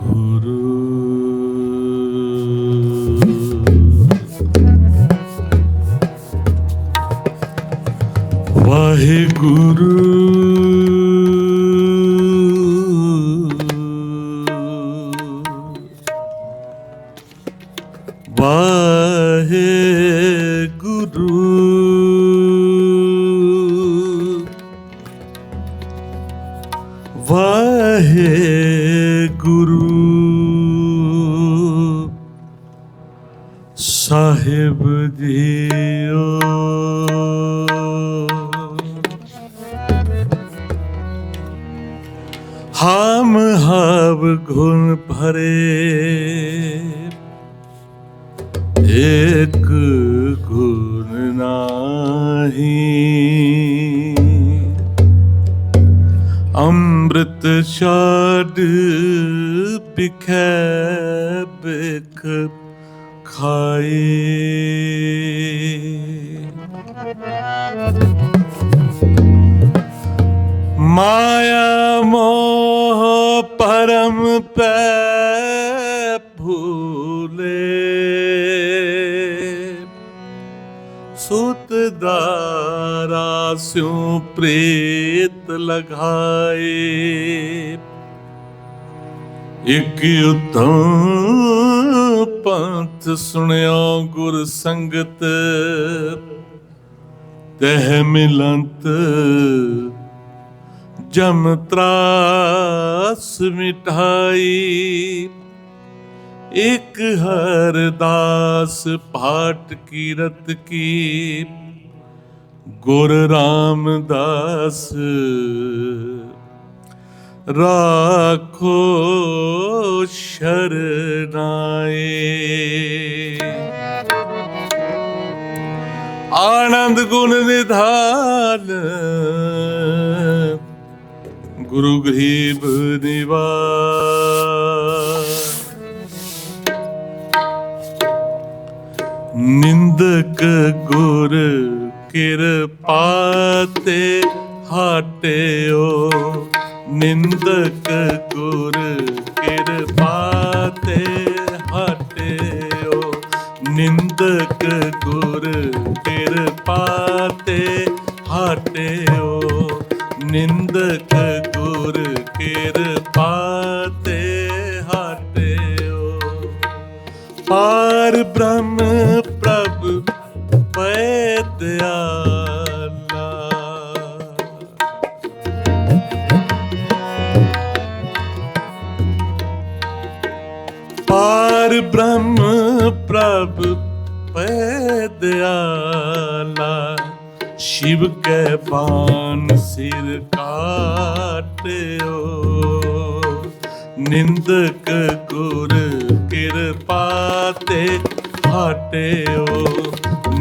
ਗੁਰੂ ਵਾਹਿਗੁਰੂ ਸਾਹਿਬ JIO ਹਮ ਹਵ ਗੁਣ ਭਰੇ ਏਕ ਗੁਣ ਨਾਹੀ। ਅੰਮ੍ਰਿਤ ਛਾੜ ਬਿਖੈ ਬਿਖ ਖਾਏ ਮਾਇਆ ਮੋਹ ਪਰਮ ਪੈ ਭੂਲੇ ਸੁਤ ਦਾਰਾ ਸਿਉ ਪ੍ਰੇਤ ਲਗਾਏ ਇਕ ਉਤਮ ਪੰਥ ਸੁਣਿਆ ਗੁਰ ਸੰਗਤ, ਤਹਿ ਮਿਲੰਤ ਜਮ ਤਰਾਸ ਮਿਟਾਈ। ਇਕ ਹਰਦਾਸ ਪਾਠ ਕੀਰਤ ਕੀ, ਗੁਰ ਰਾਮਦਾਸ ਰਾਖੋ ਸ਼ਰਨਾਏ ਆਨੰਦ ਗੁਣ ਨਿਧਾਨ ਗੁਰੂ ਗਰੀਬ ਨਿਵਾਸ ਨਿੰਦਕ ਗੁਰ ਕਿਰਪਾ ਤੇ ਹਟਿਓ ਨਿੰਦਕ ਗੁਰ ਕਿਰਪਾ ਤੇ ਹਟਿਓ। ਨਿੰਦਕ ਗੁਰ ਕਿਰਪਾ ਤੇ ਹਟਿਓ। ਨਿੰਦਕ ਗੁਰ ਕਿਰਪਾ ਬ੍ਰਹਮ ਪ੍ਰਭ ਪੈ ਦਿਆਲਾ ਸ਼ਿਵ ਕੈ ਬਾਨ ਸਿਰ ਕਾਟਿਓ। ਨਿੰਦਕ ਗੁਰ ਕਿਰਪਾ ਤੇ ਹਟਿਓ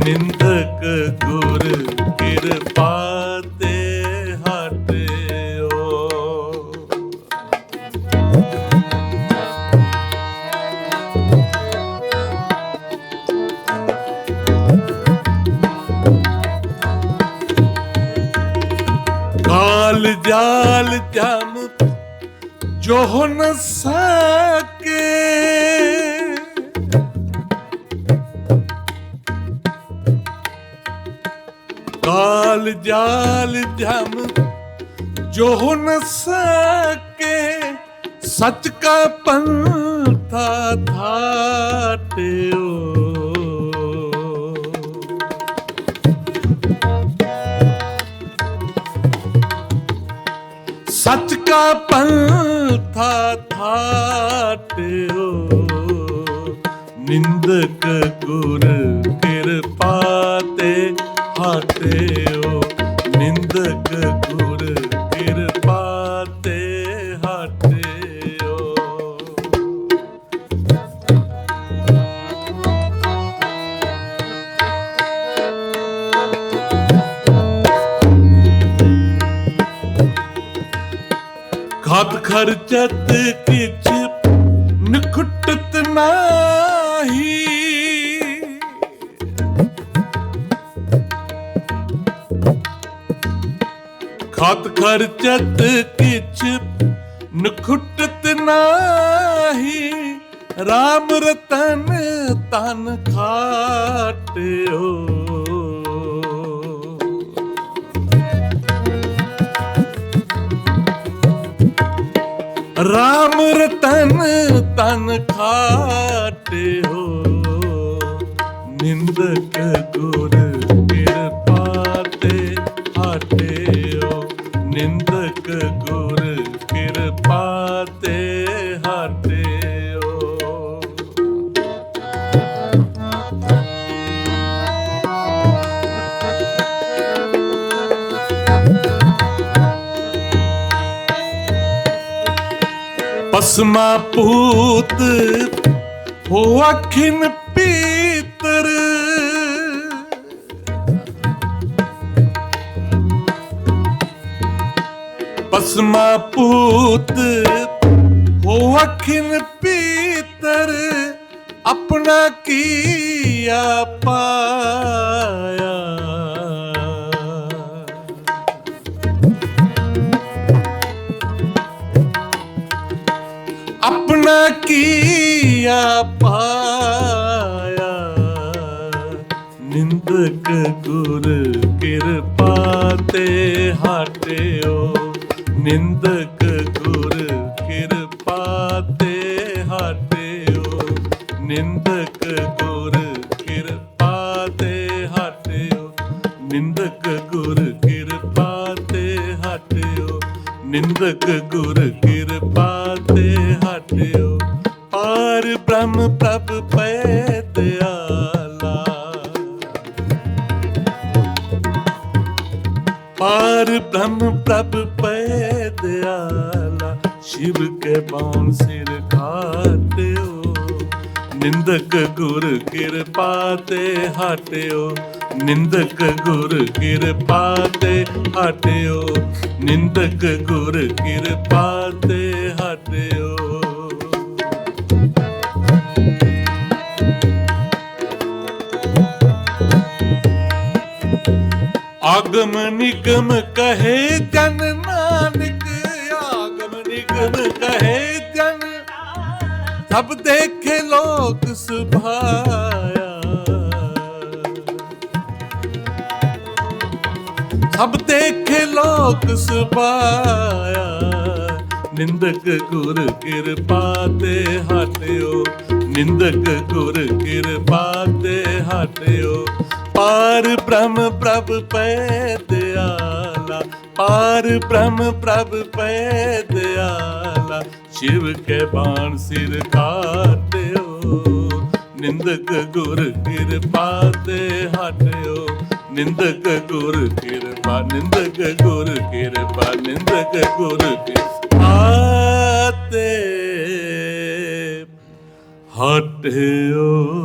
ਨਿੰਦਕ ਗੁਰ ਕਿਰਪਾ ਜੋ ਨ ਸਕੇ। ਕਾਲ ਜਾਲ ਜਮ ਜੋ ਨ ਸਕੇ। ਸਚ ਕਾ ਪੰਥਾ ਥਾਟਿਓ। ਸੱਚ ਕਾ ਪੰਥਾ ਥਾਟਿਓ ਨਿੰਦਕ ਗੁਰ ਕਿਰਪਾ ਤੇ ਹਟਿਓ ਨਿੰਦਕ ਗੁਰ ਖਾਤ ਖਰਚਤ ਕਿਛ ਨਖੁੱਟਤ ਖਤ ਖਰਚਤ ਕਿਛ ਨਖੁੱਟਤ ਨਾਹੀ। RAM ਰਤਨ ਤਨ ਖਾਟਿਓ। RAM ਰਤਨ ਤਨ ਖਾਟਿਓ ਨਿੰਦਕ ਗੁਰ ਪਸਮਾ ਪੂਤ ਹੋ ਅਖਿਨ ਪੀਤਰ। ਪਸਮਾ ਪੂਤ ਹੋ ਅਖਿਨ ਪੀਤਰ ਆਪਣਾ ਕੀਆ ਪਾਇਆ? ਕੀਆ ਪਾਇਆ? ਨਿੰਦਕ ਗੁਰ ਕਿਰਪਾ ਤੇ ਹਟਿਓ। ਨਿੰਦਕ ਗੁਰ ਕਿਰਪਾ ਤੇ ਹਟਿਓ। ਨਿੰਦਕ ਗੁਰ ਕਿਰਪਾ ਤੇ ਹਟਿਓ। ਨਿੰਦਕ ਗੁਰ ਕਿਰਪਾ ਤੇ ਹਟਿਓ। ਨਿੰਦਕ ਗੁਰ ਕਿਰਪਾ ਤੇ ਹਟਿਓ। ਬ੍ਰਹਮ ਪ੍ਰਭ ਪੈ ਦਿਆਲਾ ਪਾਰ ਬ੍ਰਹਮ, ਪ੍ਰਭ ਪੈ ਦਿਆਲਾ ਸ਼ਿਵ ਕੇ ਬਾਣ ਸਿਰ ਖਾਟਿਓ ਨਿੰਦਕ ਗੁਰ ਕਿਰਪਾ ਤੇ ਹਟਿਓ, ਨਿੰਦਕ ਗੁਰ ਕਿਰਪਾ ਤੇ ਹਟਿਓ, ਨਿੰਦਕ ਗੁਰ ਕਿਰਪਾ ਤੇ ਹਟਿਓ। ਆਗਮ ਨਿਗਮ ਕਹੇ ਜਨ ਨਾਨਕ, ਆਗਮ ਨਿਗਮ ਕਹੇ ਜਨ ਸਭ ਦੇਖੇ ਲੋਕ ਸੁਭਾਇਆ। ਸਭ ਦੇਖੇ ਲੋਕ ਸੁਭਾਇਆ। ਨਿੰਦਕ ਗੁਰ ਕਿਰਪਾ ਤੇ ਹਟਿਓ। ਨਿੰਦਕ ਗੁਰ ਕਿਰਪਾ ਤੇ ਹਟਿਓ। ਪਾਰ ਬ੍ਰਹਮ ਪ੍ਰਭ ਪੈ ਦਿਆਲਾ ਪਾਰ ਬ੍ਰਹਮ ਪ੍ਰਭ ਪੈ ਦਿਆਲਾ ਸ਼ਿਵ ਕੇ ਬਾਣ ਸਿਰ ਕਾਟਿਓ ਨਿੰਦਕ ਗੁਰ ਕਿਰਪਾ ਤੇ ਹਟਿਓ ਨਿੰਦਕ ਗੁਰ ਕਿਰਪਾ, ਨਿੰਦਕ ਗੁਰ ਕਿਰਪਾ, ਨਿੰਦਕ ਗੁਰ ਕਿਰਪਾ ਤੇ ਹਟਿਓ